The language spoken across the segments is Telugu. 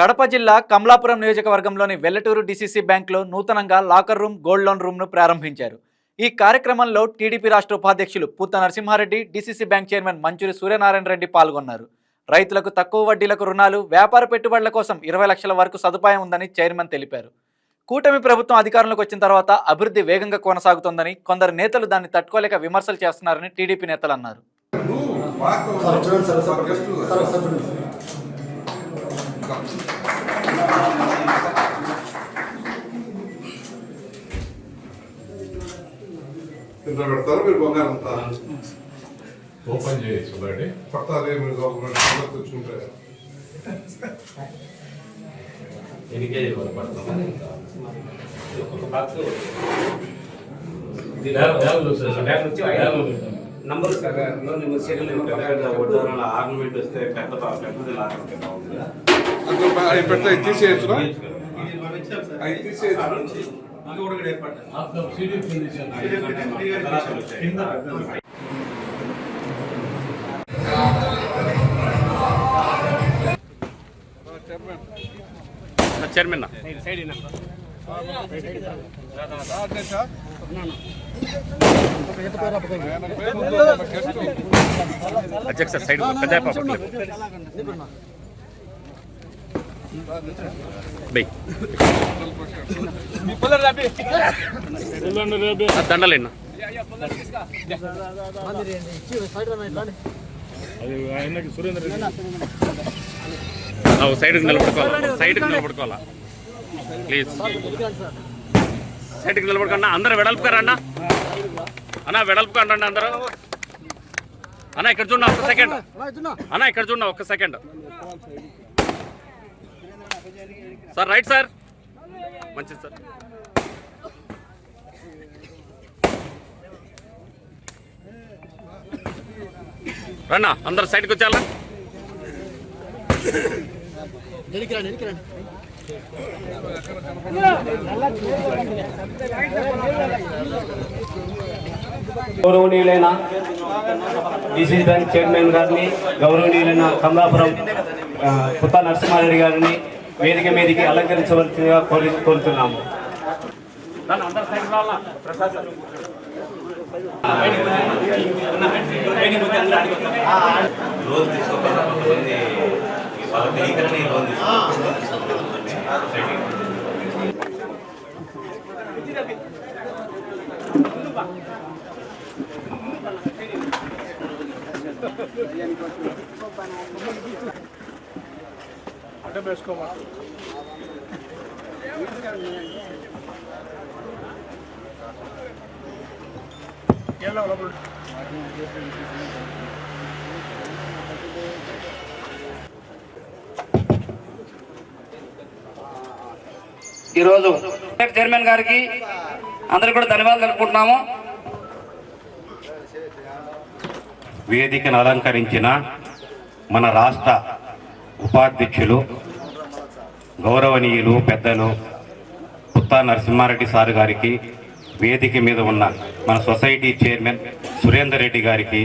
కడప జిల్లా కమలాపురం నియోజకవర్గంలోని వెల్లటూరు డిసిసి బ్యాంక్లో నూతనంగా లాకర్ రూమ్ గోల్డ్ లోన్ రూమ్ను ప్రారంభించారు ఈ కార్యక్రమంలో టీడీపీ రాష్ట్ర ఉపాధ్యక్షులు Putha Narasimhareddy DCC bank chairman Manchuri Suryanarayana Reddy పాల్గొన్నారు రైతులకు తక్కువ వడ్డీలకు రుణాలు వ్యాపార పెట్టుబడుల కోసం ఇరవై లక్షల వరకు సదుపాయం ఉందని చైర్మన్ తెలిపారు కూటమి ప్రభుత్వం అధికారంలోకి వచ్చిన తర్వాత అభివృద్ధి వేగంగా కొనసాగుతోందని కొందరు నేతలు దాన్ని తట్టుకోలేక విమర్శలు చేస్తున్నారని టీడీపీ నేతలు అన్నారు సార్ చూడండి సార్ సార్ సార్ సార్ చూడండి సార్ ఇంట్లో పెడతారు మీరు బంగారం అంతా ఓపెన్ చేయొచ్చు బయట పట్టాలి మీరు గవర్నమెంట్ సంగతి తెచ్చుకుంటే ఎన్ని కేజీలు వరకు పడుతుంది ఒక్కొక్క బాక్స్ నంబర్ సార్లో నెంబర్ సీరియల్ వడ్డారాల ఆర్నమెంట్ వస్తే పెద్ద బా- పెద్దది లాగా బాగుంది అందులో అవి పెడితే అవి తీసేయచ్చు. తీసేయచ్చు చైర్మన్ అధ్యక్ష సైడ్ పెద్ద బై దండలేనా సైడ్కి నిలబడుకోవాలా సైడ్కి నిలబడుకోవాలా ప్లీజ్ సైడ్కి నిలబడుకోండి అందరూ వెడల్పుకారా అన్న వెడల్పుకోండి అండి అందరూ అన్న ఇక్కడ చూడండి ఒక్క సెకండ్ అన్న ఇక్కడ చూడండి ఒక్క సెకండ్ సార్ రైట్ సార్. మంచిది సార్. రన్నా అందరు సైడ్కి వచ్చారా గౌరవనీయులైన డిసిసి బ్యాంక్ చైర్మన్ గారిని గౌరవనీయులైన కమలాపురం ఆ, పుత్త నరసింహారెడ్డి గారిని వేదిక మీదకి అలంకరించవలసిందిగా కోరి కోరుతున్నాము. తీసుకోకుండా కొంతమంది వాళ్ళ తెలియకనే లోన్ ఈరోజు చైర్మన్ గారికి అందరికీ కూడా ధన్యవాదాలు తెలుపుకుంటున్నాము. వేదికను అలంకరించిన మన రాష్ట్ర ఉపాధ్యక్షులు గౌరవనీయులు పెద్దలు పుత్తా నరసింహారెడ్డి సార్ గారికి వేదిక మీద ఉన్న మన సొసైటీ చైర్మన్ సురేందర్ రెడ్డి గారికి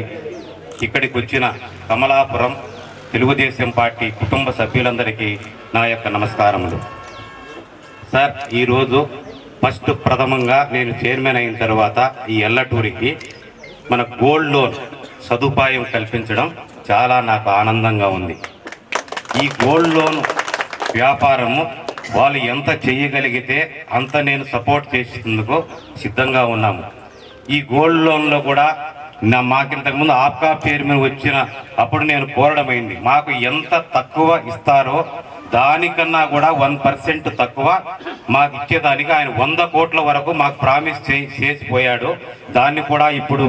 ఇక్కడికి వచ్చిన కమలాపురం తెలుగుదేశం పార్టీ కుటుంబ సభ్యులందరికీ నా యొక్క నమస్కారములు. సార్ ఈరోజు ఫస్ట్ ప్రథమంగా నేను చైర్మన్ అయిన తర్వాత ఈ ఎల్లటూరికి మన గోల్డ్ లోన్ సదుపాయం కల్పించడం చాలా నాకు ఆనందంగా ఉంది. ఈ గోల్డ్ లోన్ వ్యాపారము వాళ్ళు ఎంత చేయగలిగితే అంత నేను సపోర్ట్ చేసేందుకు సిద్ధంగా ఉన్నాము. ఈ గోల్డ్ లోన్లో కూడా నా మాకు ఇంతకుముందు ఆప్కా మీద వచ్చిన అప్పుడు నేను కోరడమైంది మాకు ఎంత తక్కువ ఇస్తారో దానికన్నా కూడా వన్ పర్సెంట్ తక్కువ మాకు ఇచ్చేదానికి ఆయన వంద కోట్ల వరకు మాకు ప్రామిస్ చేసిపోయాడు దాన్ని కూడా ఇప్పుడు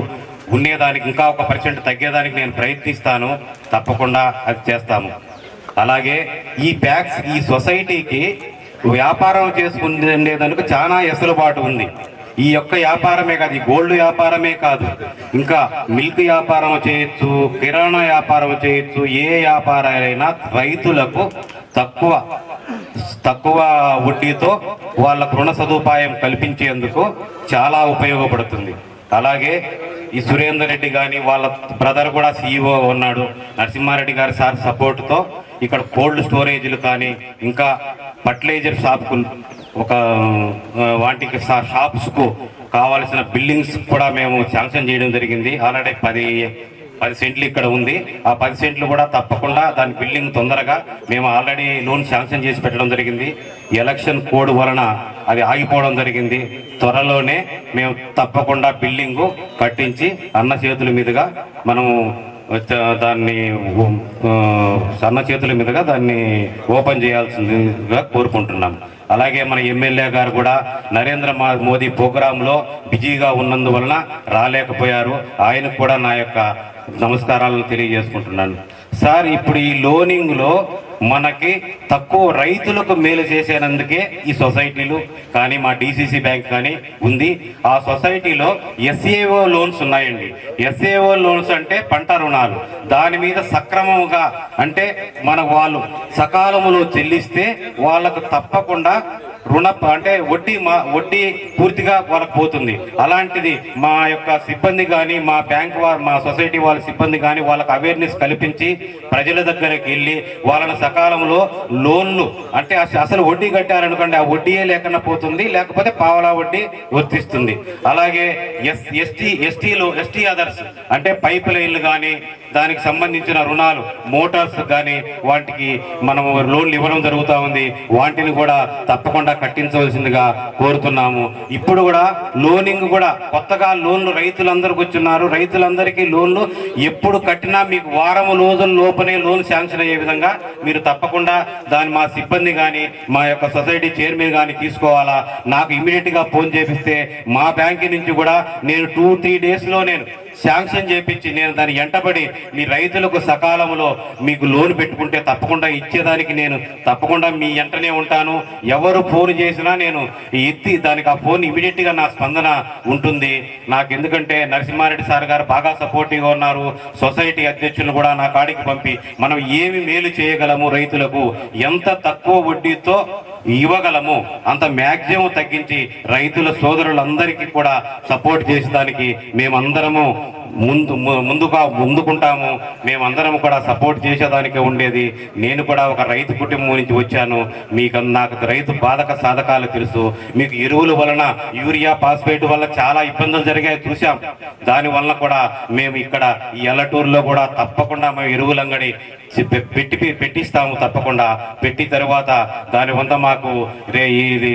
ఉండేదానికి ఇంకా ఒక పర్సెంట్ తగ్గేదానికి నేను ప్రయత్నిస్తాను. తప్పకుండా అది చేస్తాము. అలాగే ఈ బ్యాగ్స్ ఈ సొసైటీకి వ్యాపారం చేసుకునేందుకు చాలా ఎసలుబాటు ఉంది. ఈ యొక్క వ్యాపారమే కాదు ఈ గోల్డ్ వ్యాపారమే కాదు. ఇంకా మిల్క్ వ్యాపారం చేయొచ్చు కిరాణా వ్యాపారం చేయొచ్చు ఏ వ్యాపారాలైనా రైతులకు తక్కువ తక్కువ వడ్డీతో వాళ్ళకు రుణ సదుపాయం కల్పించేందుకు చాలా ఉపయోగపడుతుంది. అలాగే ఈ సురేందర్ రెడ్డి కానీ వాళ్ళ బ్రదర్ కూడా సీఈఓ ఉన్నాడు. నరసింహారెడ్డి గారి సార్ సపోర్ట్తో ఇక్కడ కోల్డ్ స్టోరేజ్లు కానీ ఇంకా ఫర్టిలైజర్ షాప్కు ఒక వాటికి షాప్స్కు కావాల్సిన బిల్డింగ్స్ కూడా మేము శాంక్షన్ చేయడం జరిగింది. ఆల్రెడీ పది పది సెంట్లు ఇక్కడ ఉంది. ఆ పది సెంట్లు కూడా తప్పకుండా దాని బిల్డింగ్ తొందరగా మేము ఆల్రెడీ లోన్ శాంక్షన్ చేసి పెట్టడం జరిగింది. ఎలక్షన్ కోడ్ వలన అది ఆగిపోవడం జరిగింది. త్వరలోనే మేము తప్పకుండా బిల్డింగు కట్టించి అన్న చేతుల మీదుగా మనము దాన్ని సన్న చేతుల మీదుగా దాన్ని ఓపెన్ చేయాల్సిందిగా కోరుకుంటున్నాం. అలాగే మన ఎమ్మెల్యే గారు కూడా నరేంద్ర మోదీ ప్రోగ్రాంలో బిజీగా ఉన్నందువలన రాలేకపోయారు. ఆయనకు కూడా నా యొక్క నమస్కారాలను తెలియజేసుకుంటున్నాను. సార్ ఇప్పుడు ఈ లోనింగ్లో మనకి తక్కువ రైతులకు మేలు చేసేనందుకే ఈ సొసైటీలు కానీ మా డిసిసి బ్యాంక్ కానీ ఉంది. ఆ సొసైటీలో ఎస్ఏఓ లోన్స్ ఉన్నాయండి. ఎస్ఏఓ లోన్స్ అంటే పంట రుణాలు. దాని మీద సక్రమంగా అంటే మన వాళ్ళు సకాలంలో చెల్లిస్తే వాళ్ళకు తప్పకుండా రుణ అంటే వడ్డీ మా వడ్డీ పూర్తిగా వాళ్ళకి పోతుంది. అలాంటిది మా యొక్క సిబ్బంది కానీ మా బ్యాంక్ వారు మా సొసైటీ వాళ్ళ సిబ్బంది కానీ వాళ్ళకి అవేర్నెస్ కల్పించి ప్రజల దగ్గరికి వెళ్ళి వాళ్ళని సకాలంలో లోన్లు అంటే అసలు వడ్డీ కట్టారనుకోండి ఆ వడ్డీయే లేకుండా పోతుంది లేకపోతే పావలా వడ్డీ వర్తిస్తుంది. అలాగే ఎస్ ఎస్టీ ఎస్టీలో ఎస్టీ అదర్స్ అంటే పైప్ లైన్లు కానీ దానికి సంబంధించిన రుణాలు మోటార్స్ కానీ వాటికి మనము లోన్లు ఇవ్వడం జరుగుతూ ఉంది. వాటిని కూడా తప్పకుండా కట్టించవలసిందిగా కోరుతున్నాము. ఇప్పుడు కూడా లోనింగ్ కూడా కొత్తగా లోన్లు రైతులందరికి వచ్చున్నారు రైతులందరికీ లోన్లు ఎప్పుడు కట్టినా మీకు వారం రోజుల లోపలే లోన్ శాంక్షన్ అయ్యే విధంగా మీరు తప్పకుండా దాని మా సిబ్బంది కానీ మా యొక్క సొసైటీ చైర్మన్ కానీ తీసుకోవాలా? నాకు ఇమీడియట్గా ఫోన్ చేపిస్తే మా బ్యాంక్ నుంచి కూడా నేను టూ త్రీ డేస్లో నేను శాంక్షన్ చేపించి నేను దాన్ని ఎంటబడి మీ రైతులకు సకాలంలో మీకు లోన్ పెట్టుకుంటే తప్పకుండా ఇచ్చేదానికి నేను తప్పకుండా మీ ఎంటనే ఉంటాను. ఎవరు ఫోన్ చేసినా నేను ఎత్తి దానికి ఆ ఫోన్ ఇమీడియట్గా నా స్పందన ఉంటుంది. నాకు ఎందుకంటే నరసింహారెడ్డి సార్ గారు బాగా సపోర్టివ్గా ఉన్నారు. సొసైటీ అధ్యక్షులు కూడా నా కాడికి పంపి మనం ఏమి మేలు చేయగలము రైతులకు? ఎంత తక్కువ వడ్డీతో ఇవ్వగలము? అంత మ్యాక్సిమం తగ్గించి రైతుల సోదరులందరికీ కూడా సపోర్ట్ చేసేదానికి మేమందరము ముందు ము- ముందుగా ముందుకుంటాము. మేమందరం కూడా సపోర్ట్ చేసేదానికి ఉండేది. నేను కూడా ఒక రైతు కుటుంబం నుంచి వచ్చాను. మీకు నాకు రైతు బాధక సాధకాలు తెలుసు. మీకు ఎరువుల వలన యూరియా ఫాస్ఫేట్ వల్ల చాలా ఇబ్బందులు జరిగాయి చూసాం దాని వలన కూడా మేము ఇక్కడ ఈ ఎల్లటూరులో కూడా తప్పకుండా మేము ఎరువుల అంగడి పెట్టి పెట్టిస్తాము తప్పకుండా. పెట్టి తర్వాత దాని వల్ల మాకు రే- ఇది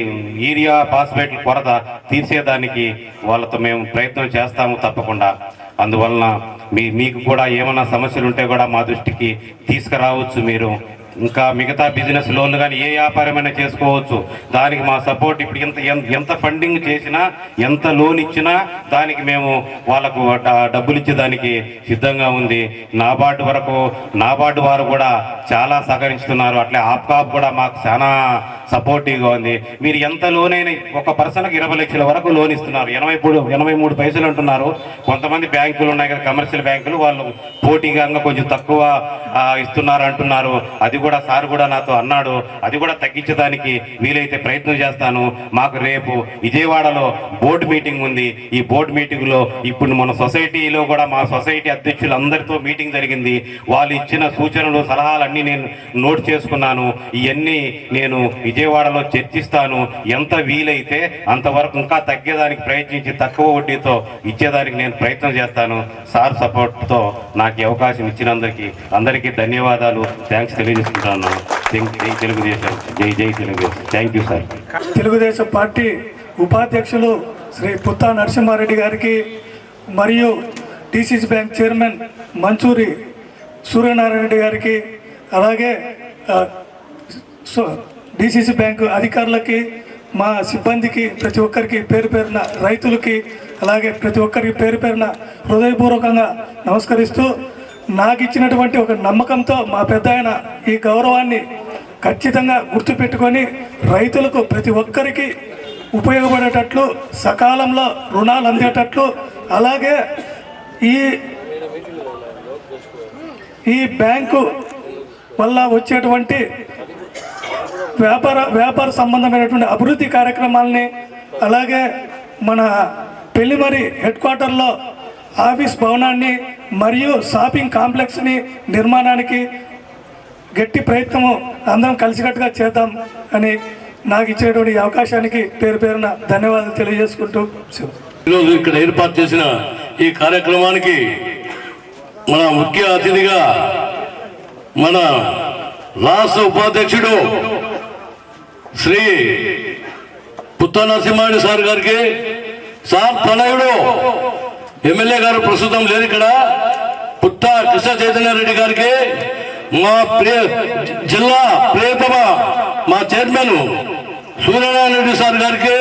యూరియా ఫాస్ఫేట్ కొరత తీర్చేదానికి వాళ్ళతో మేము ప్రయత్నం చేస్తాము తప్పకుండా. అందువలన మీ మీకు కూడా ఏమైనా సమస్యలు ఉంటే కూడా మా దృష్టికి తీసుకురావచ్చు మీరు. ఇంకా మిగతా బిజినెస్ లోన్లు కానీ ఏ వ్యాపారమైనా చేసుకోవచ్చు. దానికి మా సపోర్ట్ ఇప్పుడు ఎంత ఎంత- ఎంత ఫండింగ్ చేసినా ఎంత లోన్ ఇచ్చినా దానికి మేము వాళ్ళకు డబ్బులు ఇచ్చే దానికి సిద్ధంగా ఉంది. నాబార్డు వరకు నాబార్డు వారు కూడా చాలా సహకరిస్తున్నారు. అట్లే ఆప్కాప్ కూడా మాకు చాలా సపోర్టివ్గా ఉంది. మీరు ఎంత లోన్ అయినా ఒక పర్సన్కి ఇరవై లక్షల వరకు లోన్ ఇస్తున్నారు. ఎనభై మూడు ఎనభై మూడు పైసలు అంటున్నారు. కొంతమంది బ్యాంకులు ఉన్నాయి కదా కమర్షియల్ బ్యాంకులు వాళ్ళు పోటీగా కొంచెం తక్కువ ఇస్తున్నారు అంటున్నారు. అది కూడా సార్ కూడా నాతో అన్నాడు. అది కూడా తగ్గించడానికి వీలైతే ప్రయత్నం చేస్తాను. మాకు రేపు విజయవాడలో బోర్డు మీటింగ్ ఉంది. ఈ బోర్డు మీటింగ్లో ఇప్పుడు మన సొసైటీలో కూడా మా సొసైటీ అధ్యక్షులు అందరితో మీటింగ్ జరిగింది. వాళ్ళు ఇచ్చిన సూచనలు సలహాలన్నీ నేను నోట్ చేసుకున్నాను. ఇవన్నీ నేను విజయ విజయవాడలో చర్చిస్తాను. ఎంత వీలైతే అంతవరకు ఇంకా తగ్గేదానికి ప్రయత్నించి తక్కువ వడ్డీతో ఇచ్చేదానికి నేను ప్రయత్నం చేస్తాను. సార్ సపోర్ట్తో నాకు అవకాశం ఇచ్చినందరికీ అందరికీ ధన్యవాదాలు. థ్యాంక్స్ తెలియజేస్తున్నాను జై జై తెలుగుదేశం. జై జై Telugudesam. Thank you sir. Telugudesam party ఉపాధ్యక్షులు శ్రీ పుత్తా నరసింహారెడ్డి గారికి మరియు DCC bank chairman Manchuri Suryanarayana Reddy గారికి అలాగే సో డిసిసి బ్యాంకు అధికారులకి మా సిబ్బందికి ప్రతి ఒక్కరికి పేరు పేరున రైతులకి అలాగే ప్రతి ఒక్కరికి పేరు పేరున హృదయపూర్వకంగా నమస్కరిస్తూ నాకు ఇచ్చినటువంటి ఒక నమ్మకంతో మా పెద్ద ఈ గౌరవాన్ని ఖచ్చితంగా గుర్తుపెట్టుకొని రైతులకు ప్రతి ఒక్కరికి ఉపయోగపడేటట్లు సకాలంలో రుణాలు అందేటట్లు అలాగే ఈ ఈ బ్యాంకు వల్ల వచ్చేటువంటి వ్యాపార వ్యాపార సంబంధమైనటువంటి అభివృద్ధి కార్యక్రమాలని అలాగే మన పెళ్ళిమరి హెడ్ క్వార్టర్లో ఆఫీస్ భవనాన్ని మరియు షాపింగ్ కాంప్లెక్స్ని నిర్మాణానికి గట్టి ప్రయత్నము అందరం కలిసికట్టుగా చేద్దాం అని నాకు ఇచ్చినటువంటి అవకాశానికి పేరు పేరున ధన్యవాదాలు తెలియజేసుకుంటూ ఈరోజు ఇక్కడ ఏర్పాటు చేసిన ఈ కార్యక్రమానికి మన ముఖ్య అతిథిగా మన రాష్ట్ర ఉపాధ్యక్షుడు శ్రీ పుత్త నరసింహారెడ్డి సార్ గారికి సార్ తనయుడు ఎమ్మెల్యే గారు ప్రస్తుతం లేరు ఇక్కడ. పుత్త కృష్ణ చైతన్య రెడ్డి గారికి మా ప్రియ జిల్లా ప్రియతమ మా చైర్మన్ సూర్యనారాయణ రెడ్డి సార్ గారికి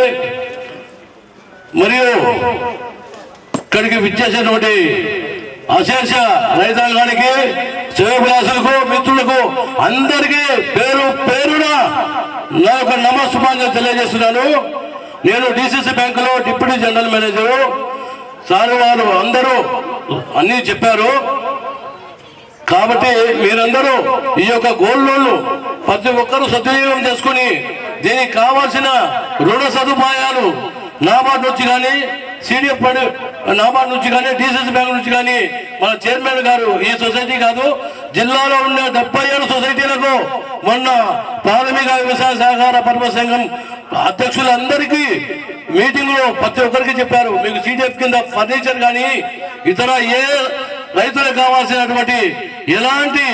మరియు ఇక్కడికి విచ్చేసినటువంటి అశేష రైతాంగానికి శ్రేయభిలాసులకు మిత్రులకు అందరికీ పేరు పేరున నా యొక్క నమస్సుమాన్యం తెలియజేస్తున్నాను. నేను డిసిసి బ్యాంకులో డిప్యూటీ జనరల్ మేనేజరు. సార్ వారు అందరూ అన్నీ చెప్పారు. కాబట్టి మీరందరూ ఈ యొక్క గోల్డ్ లోన్లు ప్రతి ఒక్కరూ సద్వినియోగం చేసుకుని దీనికి కావాల్సిన రుణ సదుపాయాలు నాబార్డు నుంచి కానీ సిడిఎఫ్ నాబార్డు నుంచి కానీ డిసిసి బ్యాంక్ నుంచి కానీ మన చైర్మన్ గారు ఈ సొసైటీ కాదు జిల్లాలో ఉన్న డెబ్బై ఏడు మొన్న ప్రాథమిక వ్యవసాయ సహకార పరమ సంఘం అధ్యక్షులందరికీ మీటింగ్లో ప్రతి ఒక్కరికి చెప్పారు. మీకు సిడిఎఫ్ కింద ఫర్నిచర్ కానీ ఇతర ఏ రైతులకు కావాల్సినటువంటి ఎలాంటి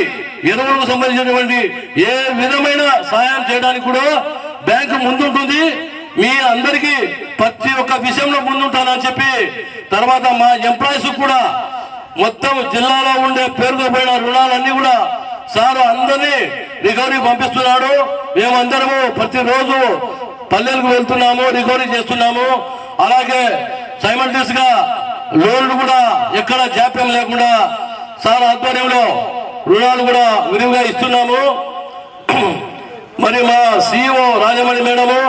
ఎరువులకు సంబంధించినటువంటి ఏ విధమైన సహాయం చేయడానికి కూడా బ్యాంకు ముందుంటుంది. మీ అందరికీ ప్రతి ఒక్క విషయంలో ముందుంటానని చెప్పి తర్వాత మా ఎంప్లాయీస్ కూడా మొత్తం జిల్లాలో ఉండే పేరుకుపోయిన రుణాలన్నీ కూడా సార్ అందరినీ రికవరీ పంపిస్తున్నాడు. మేమందరము ప్రతిరోజు పల్లెలకు వెళ్తున్నాము రికవరీ చేస్తున్నాము. అలాగే సైమల్టీస్గా లోన్లు కూడా ఎక్కడ జాప్యం లేకుండా సార్ ఆధ్వర్యంలో రుణాలు కూడా విరివిగా ఇస్తున్నాము. మరి మా సిఇఓ రాజమణి మేడము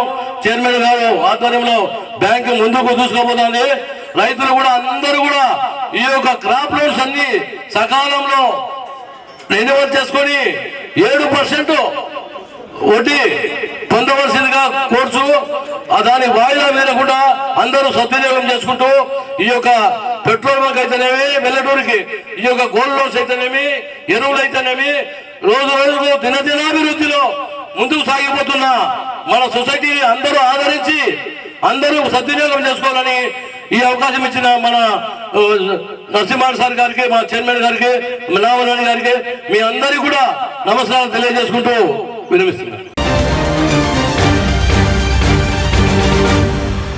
చైర్మన్ గారు ఆధ్వర్యంలో బ్యాంకు ముందుకు చూసుకోబోతుంది రైతులు కూడా అందరూ కూడా ఈ యొక్క క్రాప్ లోన్స్ అన్ని సకాలంలో రెన్యువల్ చేసుకొని ఏడు పర్సెంట్. వడ్డీ పొందవలసిందిగా కోర్సు దాని వాయిదా వేయకుండా అందరూ సద్వినియోగం చేసుకుంటూ ఈ యొక్క పెట్రోల్ బంక్ అయితేనేమి వెల్లటూరికి ఈ యొక్క గోల్డ్ లోన్స్ అయితేనేమి ఎరువులు అయితేనేమి రోజు రోజుకు దినదినాభివృద్ధిలో ముందుకు సాగిపోతున్న మన సొసైటీని అందరూ ఆదరించి అందరూ సద్వినియోగం చేసుకోవాలని ఈ అవకాశం ఇచ్చిన మన ఆ, సార్ గారికి మా చైర్మన్ గారికి నామరాణి గారికి మీ అందరికీ కూడా నమస్కారం తెలియజేసుకుంటూ విరమిస్తున్నారు